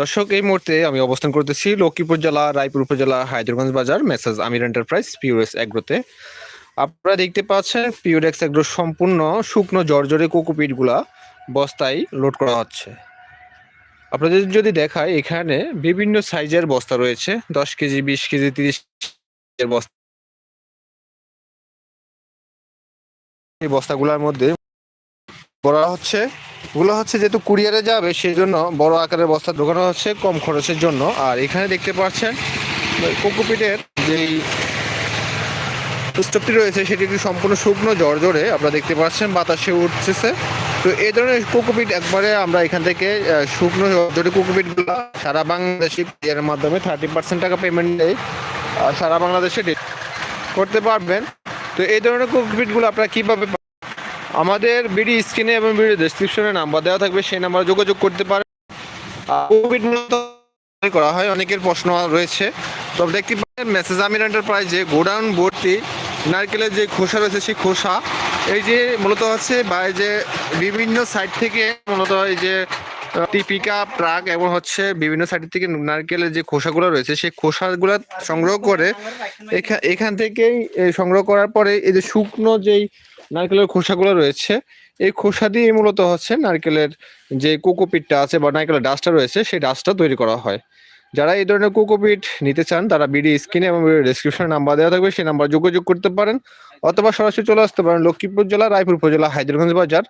দর্শক, এই মুহূর্তে আমি অবস্থান করতেছি লক্ষ্মীপুর জেলা, রায়পুর উপজেলা হায়দ্রগঞ্জ বাজার মেসেজ আমির এন্টারপ্রাইজ পিওএস অ্যাগ্রোতে আপনারা দেখতে পাচ্ছেন পিওরেক্স এগ্রো সম্পূর্ণ শুকনো, জর্জরে কোকোপিটগুলা বস্তায় লোড করা হচ্ছে। আপনাদের যদি দেখায়, এখানে বিভিন্ন সাইজের বস্তা রয়েছে, দশ কেজি, বিশ কেজি, তিরিশ বস্তা। এই বস্তাগুলোর মধ্যে বড় হচ্ছে এগুলো হচ্ছে যেহেতু কুরিয়ারে যাবে সেই জন্য বড় আকারের বস্তা ঢোকানো হচ্ছে কম খরচের জন্য। আর এখানে দেখতে পাচ্ছেন কোকোপিটের যেই স্টোভটি রয়েছে, সেটি একটি সম্পূর্ণ শুকনো জ্বর জর্জরে আপনারা দেখতে পাচ্ছেন, বাতাসে উঠতেছে। তো এই ধরনের কোকোপিট একবারে আমরা এখান থেকে শুকনো জর্জরে কোকোপিটগুলো সারা বাংলাদেশে এর মাধ্যমে থার্টি পার্সেন্ট টাকা পেমেন্ট দেয় সারা বাংলাদেশে করতে পারবেন। তো এই ধরনের কোকোপিটগুলো আপনারা কীভাবে আমাদের বিডি স্ক্রিনে এবং বিডি ডেসক্রিপশনে নাম্বার দেওয়া থাকবে, সেই নাম্বারে যোগাযোগ করতে পারে কোভিড করা হয়, অনেকের প্রশ্ন রয়েছে। তবে দেখতে পাচ্ছেন মেসেজ আমির এন্টারপ্রাইজে গোডাউন ভর্তি নারকেলের যে খোসা রয়েছে, সেই খোসা, এই যে মূলত হচ্ছে বা এই যে বিভিন্ন সাইড থেকে মূলত এই যে টিপিকা, ট্রাক এবং হচ্ছে বিভিন্ন সাইড থেকে নারকেলের যে খোসাগুলো রয়েছে, সেই খোসাগুলো সংগ্রহ করে এখা- এখান থেকেই সংগ্রহ করার পরে এই যে শুকনো যেই নারকেলের খোসাগুলো রয়েছে। এই খোসা দিয়ে মূলত হচ্ছে নারকেলের যে কোকোপিটটা আছে বা নারকেলের ডাস্টটা রয়েছে, সেই ডাস্টটা তৈরি করা হয়। যারা এই ধরনের কোকোপিট নিতে চান, তারা বিডি স্ক্রিনে এবং ডিসক্রিপশনে নাম্বার দেওয়া থাকবে, সেই নাম্বার যোগাযোগ করতে পারেন। অথবা সরাসরি চলে আসতে পারেন লক্ষ্মীপুর জেলা, রায়পুর উপজেলা হায়দ্রগঞ্জ বাজার।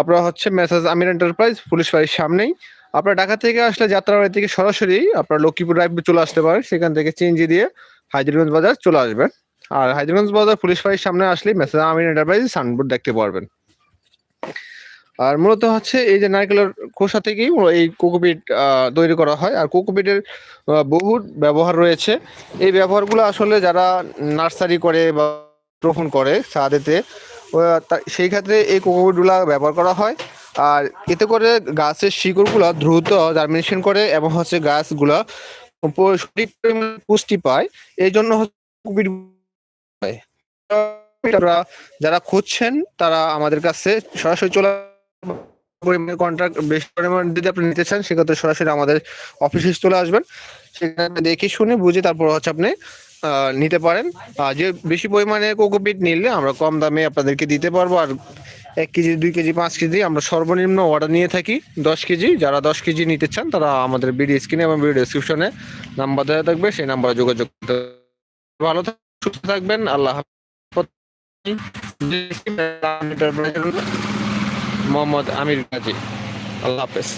আপনারা হচ্ছে মেসেজ আমির এন্টারপ্রাইজ পুলিশ বাড়ির সামনেই। আপনারা ঢাকা থেকে আসলে যাত্রাবাড়ি থেকে সরাসরি আপনারা লক্ষ্মীপুর, রায়পুর চলে আসতে পারেন। সেখান থেকে চেঞ্জি দিয়ে হায়দ্রগঞ্জ বাজার চলে আসবেন। আর হায়দ্রগঞ্জ বাজার পুলিশ বাড়ির সামনে আসলে মেসেজ আমির এন্টারপ্রাইজ সাইনবোর্ড দেখতে পারবেন। আর মূলত হচ্ছে এই যে নারকেলের খোসা থেকেই এই কোকোপিট তৈরি করা হয়। আর কোকোপিটের বহু ব্যবহার রয়েছে। এই ব্যবহারগুলো আসলে যারা নার্সারি করে বা রোপণ করে সাদেতে সেই ক্ষেত্রে এই কোকোপিটগুলো ব্যবহার করা হয়। আর এতে করে গাছের শিকড়গুলো দ্রুত জার্মিনেশন করে এবং হচ্ছে গাছগুলা সঠিক পুষ্টি পায়। এই জন্য হচ্ছে কোকোপিট যারা খুঁজছেন, তারা আমাদের কাছে সরাসরি চলে পরিমাণে কন্ট্রাক্ট বেশি পরিমাণ যদি আপনি নিতে চান, সেক্ষেত্রে সরাসরি আমাদের অফিসে চলে আসবেন। সেখানে দেখে শুনে বুঝে তারপর হচ্ছে আপনি নিতে পারেন। আর যে বেশি পরিমাণে কোকোপিট নিলে আমরা কম দামে আপনাদেরকে দিতে পারব। আর এক কেজি, দুই কেজি, পাঁচ কেজি আমরা সর্বনিম্ন অর্ডার নিয়ে থাকি। দশ কেজি, যারা দশ কেজি নিতে চান, তারা আমাদের বিডি স্ক্রিনে এবং বিডি ডিসক্রিপশনে নাম্বার দেওয়া থাকবে। সেই নাম্বারে যোগাযোগ করতে। ভালো থাকবেন আল্লাহ। মোহাম্মদ আমির গাজী আল্লাহ হাফেজ